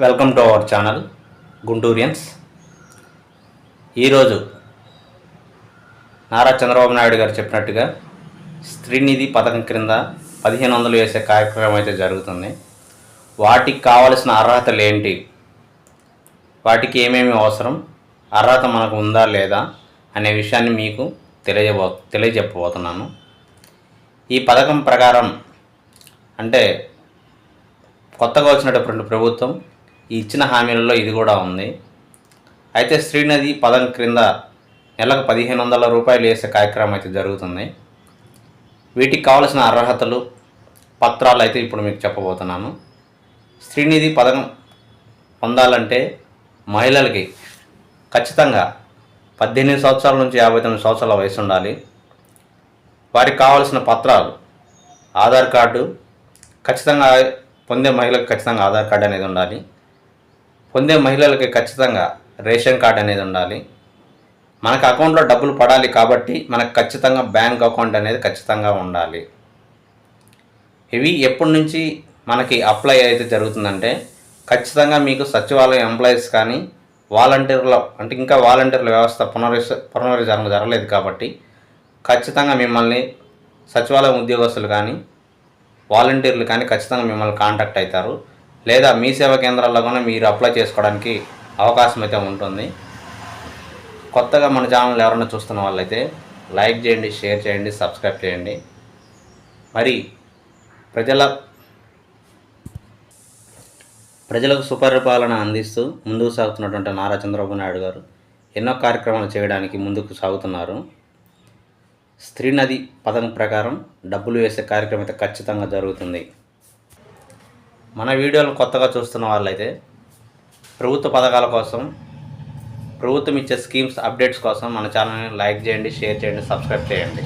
Welcome to our channel Gunturians ఈరోజు నారా చంద్రబాబు నాయుడు గారు చెప్పినట్టుగా స్త్రీనిధి పథకం క్రింద పదిహేను వందలు వేసే కార్యక్రమం అయితే జరుగుతుంది. వాటికి కావలసిన అర్హతలు ఏంటి? వాటికి ఏమేమి అవసరం? అర్హత మనకు ఉందా లేదా అనే విషయాన్ని మీకు తెలియజేబో తెలియజెప్పబోతున్నాను. ఈ పథకం ప్రకారం అంటే కొత్తగా వచ్చినటువంటి ప్రభుత్వం ఈ ఇచ్చిన హామీలలో ఇది కూడా ఉంది. అయితే శ్రీనది పదం క్రింద నెలకు పదిహేను వందల రూపాయలు వేసే కార్యక్రమం అయితే జరుగుతుంది. వీటికి కావలసిన అర్హతలు పత్రాలు అయితే ఇప్పుడు మీకు చెప్పబోతున్నాను. శ్రీనిధి పథకం పొందాలంటే మహిళలకి ఖచ్చితంగా పద్దెనిమిది సంవత్సరాల నుంచి యాభై తొమ్మిది సంవత్సరాల వయసు ఉండాలి. వారికి కావలసిన పత్రాలు ఆధార్ కార్డు ఖచ్చితంగా పొందే మహిళలకు ఖచ్చితంగా ఆధార్ కార్డు అనేది ఉండాలి. పొందే మహిళలకి ఖచ్చితంగా రేషన్ కార్డు అనేది ఉండాలి. మనకు అకౌంట్లో డబ్బులు పడాలి కాబట్టి మనకు ఖచ్చితంగా బ్యాంక్ అకౌంట్ అనేది ఖచ్చితంగా ఉండాలి. ఇవి ఎప్పటి నుంచి మనకి అప్లై అయితే జరుగుతుందంటే ఖచ్చితంగా మీకు సచివాలయం ఎంప్లాయీస్ కానీ వాలంటీర్ల అంటే ఇంకా వాలంటీర్ల వ్యవస్థ పునరుద్ధ పునరుద్ధరణ జరగలేదు కాబట్టి ఖచ్చితంగా మిమ్మల్ని సచివాలయం ఉద్యోగస్తులు కానీ వాలంటీర్లు కానీ ఖచ్చితంగా మిమ్మల్ని కాంటాక్ట్ అవుతారు. లేదా మీ సేవా కేంద్రాల్లో కూడా మీరు అప్లై చేసుకోవడానికి అవకాశం అయితే ఉంటుంది. కొత్తగా మన ఛానల్ ఎవరైనా చూస్తున్న వాళ్ళైతే లైక్ చేయండి షేర్ చేయండి సబ్స్క్రైబ్ చేయండి. మరి ప్రజల ప్రజలకు సుపరిపాలన అందిస్తూ ముందుకు సాగుతున్నటువంటి నారా చంద్రబాబు నాయుడు గారు ఎన్నో కార్యక్రమాలు చేయడానికి ముందుకు సాగుతున్నారు. స్త్రీనది పథకం ప్రకారం డబ్బులు వేసే కార్యక్రమం అయితే ఖచ్చితంగా జరుగుతుంది. మన వీడియోలు కొత్తగా చూస్తున్న వాళ్ళైతే ప్రభుత్వ పథకాల కోసం ప్రభుత్వం ఇచ్చే స్కీమ్స్ అప్డేట్స్ కోసం మన ఛానల్ని లైక్ చేయండి షేర్ చేయండి సబ్స్క్రైబ్ చేయండి.